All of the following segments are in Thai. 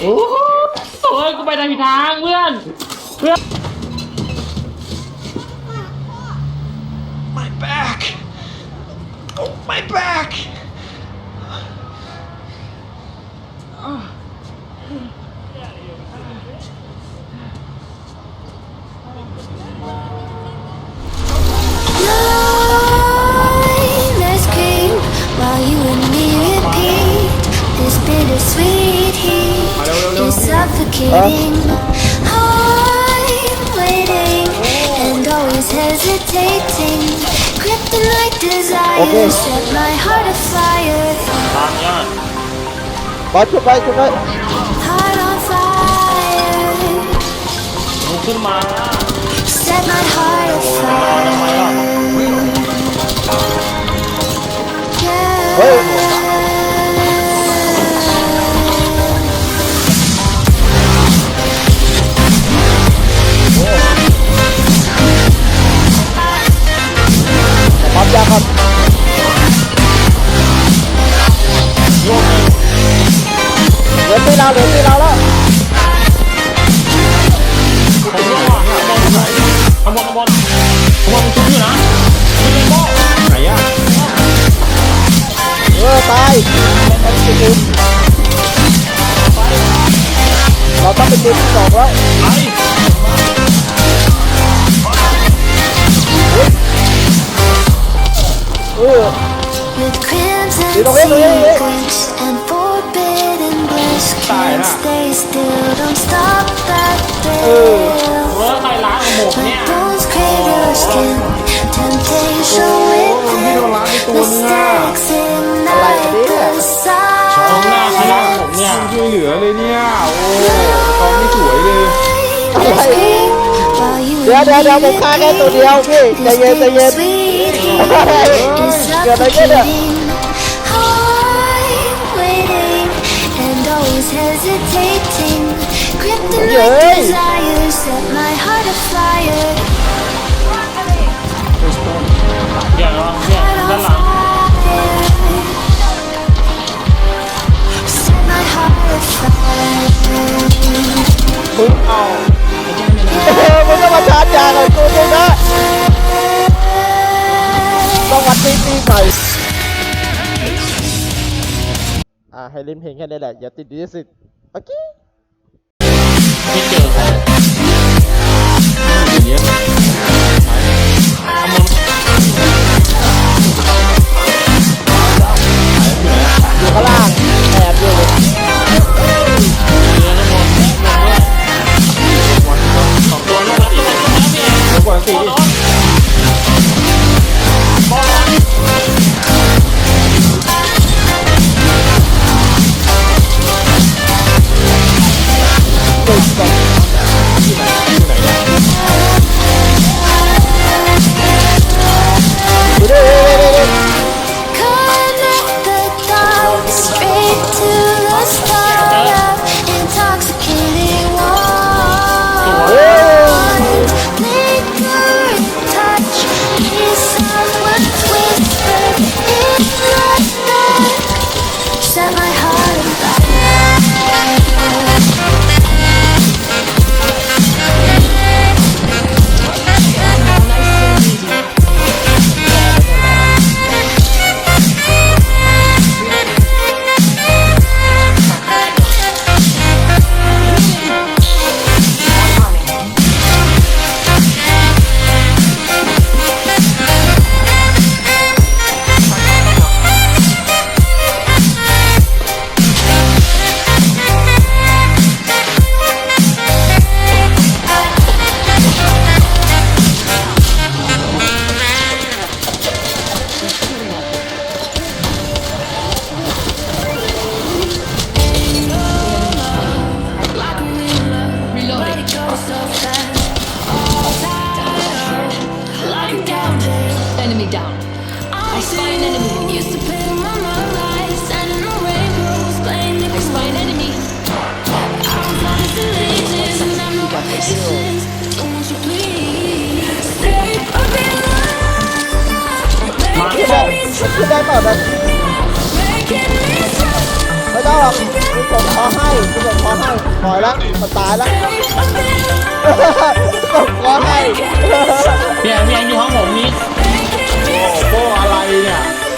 โอ้โหโอ้ยกูไปทางผิดทางเพื่อน เพื่อน My back! Oh, my back! Suffocating. I'm waiting and always hesitating. Kryptonite desires set my heart afire. ตามยอดบอสชุบไปชุบไป Heart on fire. มึงขึ้นมา เหลือตีเราเหลือตีเราแล้วผมร่วงว่ะข้างบนข้างบนข้างบนข้างบนมันชุบอยู่นะชุบเลยโม่ไหนอะเออตายต้องไปดึงเราต้องไปดึงสองแล้วไอ้เออ With crimson Đi đâu hết rồi, đi, đi. secrets and forbidden bliss Can't stay still, don't stop that thrill เวิร์กใครล้างของผมเนี่ย Bones crave your skin Temptation within Mistakes ignite the ตรงหน้าใครล้างของผม silence เนี่ยช่วยเหลือเลยเนี่ย โอ้ตอนไม่สวยเลย Let's scream while you เดี๋ยวเดี๋ยวเดี๋ยวผมฆ่าแค่ตัวเดียวพี่ใจเย็นใจเย็น Sweet เฮ้ย is เกิดอะไรขึ้นเนี่ย hesitating. Kryptonite Ôi. desires set my heart afire. เดี๋ยวระวังเนี่ย Heart ด้าน on หลัง fire. Set my heart afire. มึงเอาเออมึงก็มาชาร์จยากับกูด้วยนะต้องวัดตีตีหน่ อ่าให้เล่นเพลงแค่นี้แหละอย่าติดดิสิทธิ์โอเคที่เจอขาเยอยู่ down. I spy an enemy. Used to play with my mind lights and no rainbows playing I spy an enemy. Won't you please stay a bit longer? มาขึ้นได้ขึ้นได้เปล่าแบบ Making me so ไม่ต้องหรอกคุณส่งคอให้คุณส่งคอให้ถอยแล้วมันตายแล้วตกคอให้พี่แอนพี่แอนอยู่ห้องผม มีโอ้โป้อะไรเนี่ย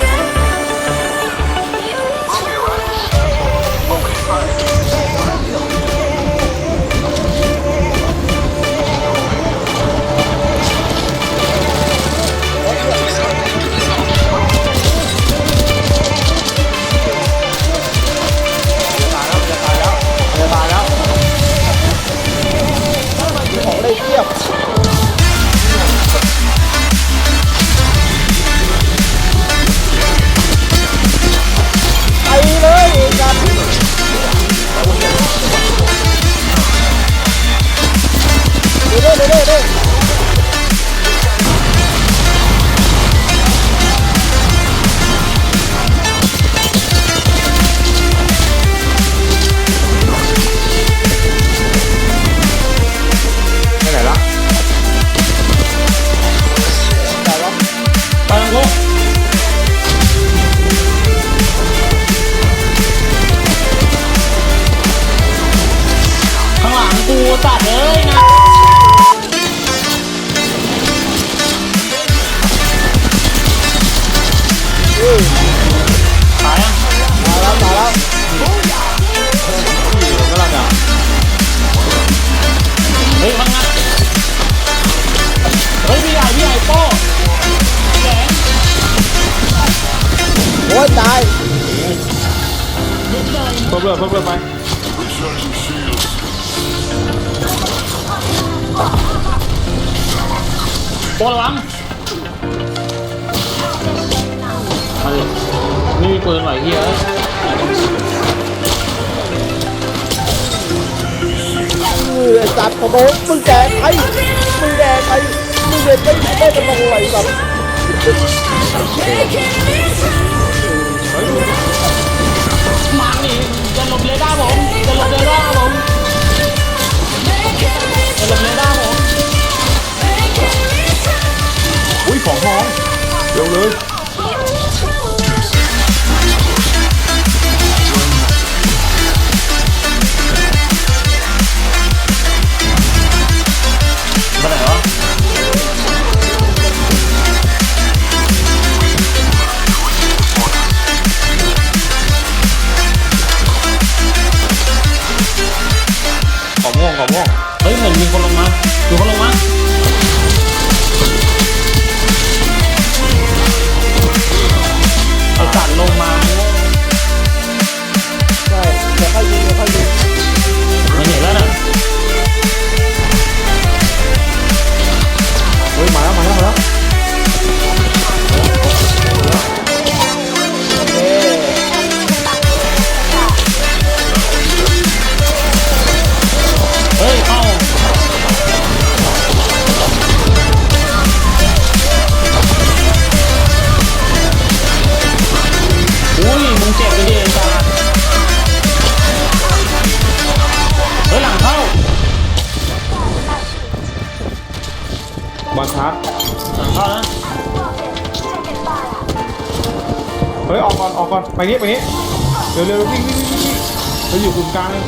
ป้ระวังมาดิไม่มีปืนไหวเฮียเอ้ยมือไอ้สัตว์ขโมยมึงแดงไปมึงแดงไปมึงเด็ดไม่ไม่จะมาไหวแบบมาดิจะหลบเรดาร์ผมจะหลบเรดาร์ผมจะหลบเรดาร์ผม อุ้ยของทองเร็วเลย ไปนี้ไปนี้เร็วเร็ววิ่งวิ่งวิ่งวิ่งเราอยู่กลุ่มกลางเลย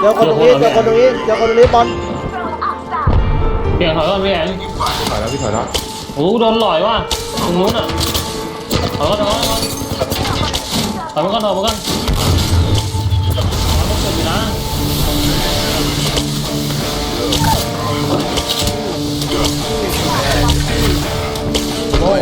เดี๋ยวคนตรงนี้เดี๋ยวคนตรงนี้เดี๋ยวคนตรงนี้บอลเปลี่ยนถอยก่อนพี่แอนถอยแล้วพี่ถอยแล้วโอ้โหโดนหลอยว่ะตรงนู้นอะถอยก่อนถอยก่อนถอยก่อนถอยมาก่อน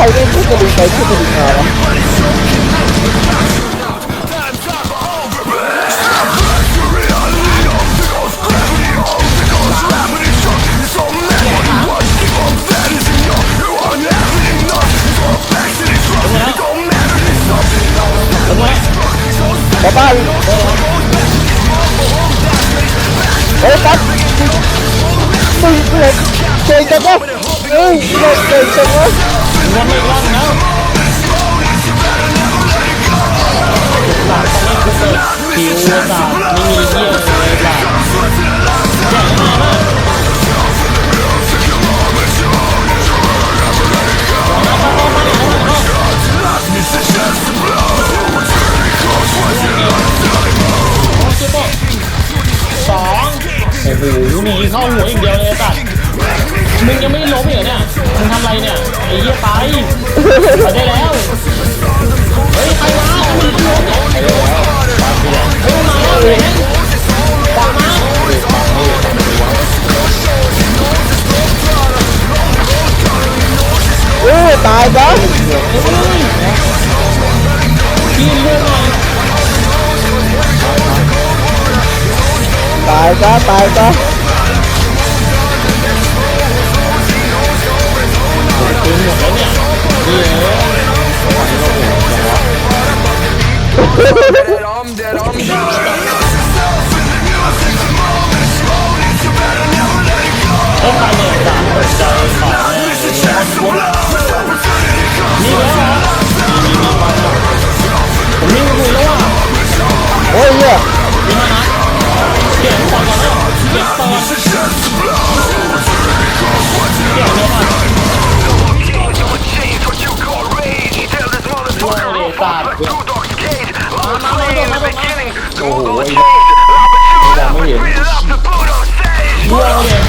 ใครได้เครื่องกระดิ่งใส่เครื่องกระดิ่งมาวะเป็นไงกลับบ้านเฮ้ยตัดมึงเก่งเก่งจังวะเฮ้ยเก่งจังวะ วนไม่รอบแล้วหลังตอนนี้คือเปิดผิวศาสตร์ไม่มีเยี่ยเลยหลังสองโอ้โหหนีเข้าหัวอย่างเดียวเลยตัด มึงยังไม่ล้มอีกเหรอเนี่ย มึงทำอะไรเนี่ย ไอ้เหี้ยไปไปได้แล้ว เฮ้ยใครมามึงล้มเนี่ยเฮ้ยมาแล้วเห็นขวามาเออตายซะพี่เลือดหน่อยตายซะตายซะปืนหมดแล้วเนี่ยนี่เออ Dead, I'm dead, I'm dead. เฮ้ยใครเนี่ยสามหัวใจขอเนี่ยนี่แยมีห้ the boot on stage. ล่วงเลย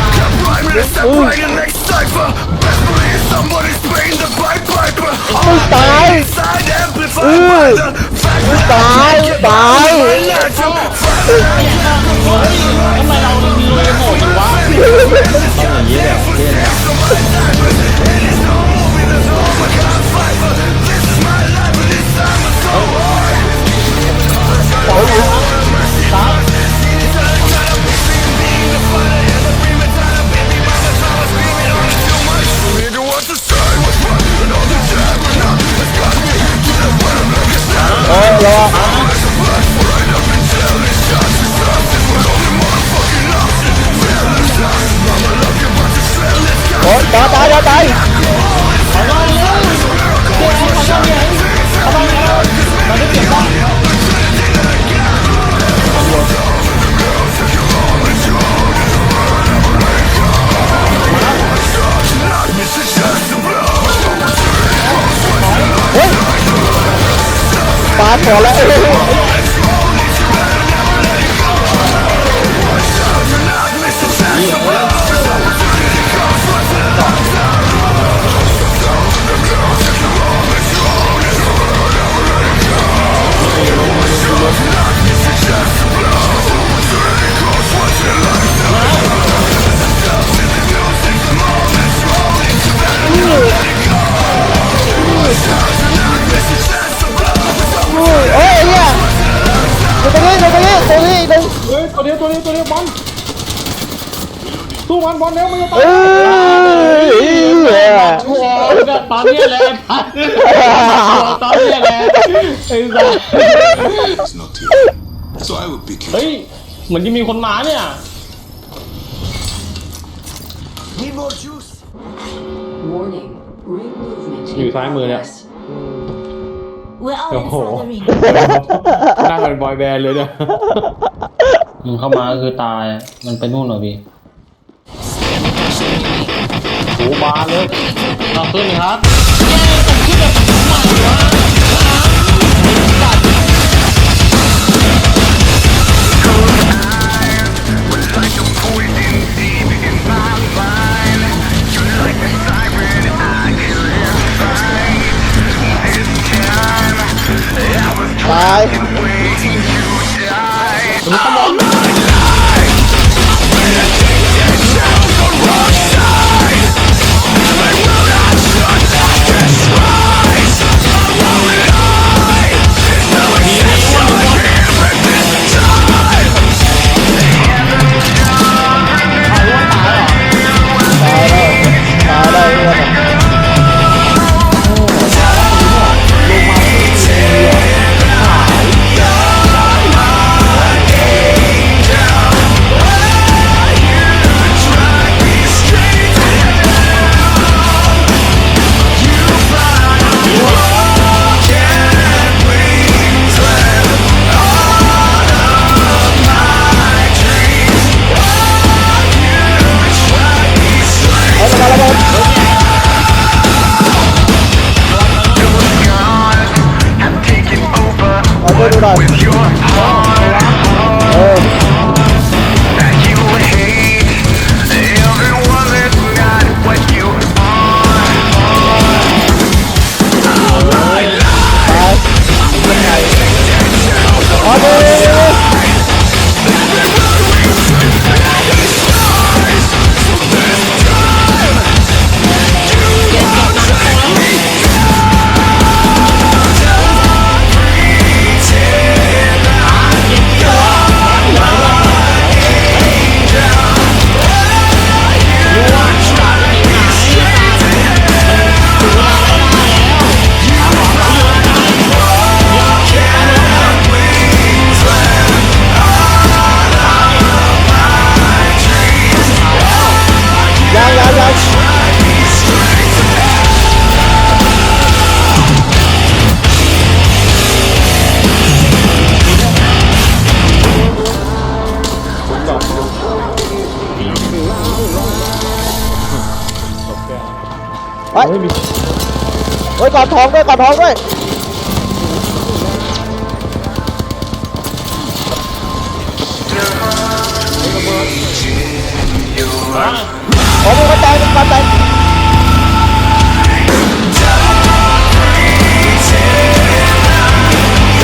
Prime Minister Brian next cipher. Best believe somebody's playing the Pied Piper. มึงตาย Side amplified Ooh. by the fact มึงตายตายเฮ้ยทำไมเรามีโลโหดจังวะต้องอย่างนี้แหละ สู้ มันบอลเร็วมันจะตายเอ้ยเหี้ยโอ้โหแบบปั๊มเนี่ยแหละปั๊มปั๊มเนี่ยแหละไอ้สัส It's not here. So I would be careful. เฮ้ย เหมือนจะมีคนมาเนี่ย Need more juice. Warning. Ring movement. อยู่ซ้ายมือเนี่ย We're all โอ้โห inside the ring. หน้าเป็นบอยแบนด์เลยเนี่ย มึงเข้ามาก็คือตาย มันไปนู่นเหรอพี่ โอ้บานเลยเราขึ้นครับเย้ผ ไฮ้กอดทองด้วยกอดทองด้วยโอ้ยกระจายกระจาย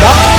ล็อก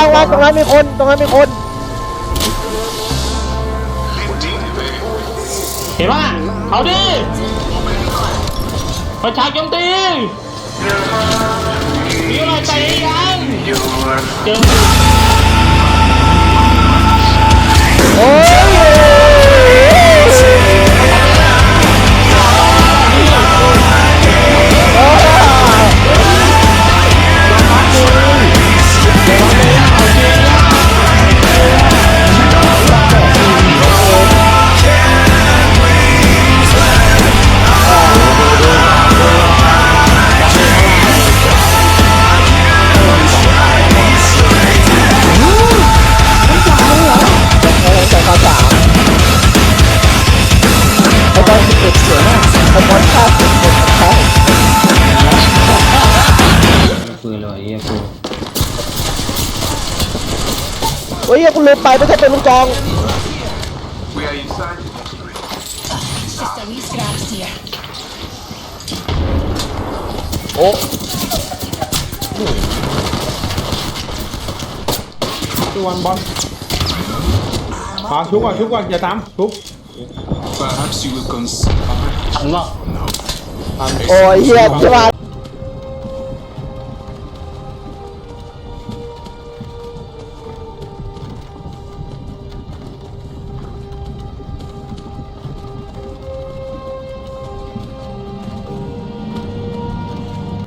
างวางตรงนั้นมีคนตรงนั้นมีคน เห็นปะเอาดิประชาโจมตีมีอะไรใจยังเจอ โอ้ย ฮ้ยกูลืมไปไม่ใช่เป็นลูกจอง We are inside the history. Just a wee scratch here. โอ้ตัววันบอลขอชุบก่อนชุบก่อนอย่าตามชุบ Perhaps you will consider. ทันปะโอ้ยเฮียจะมา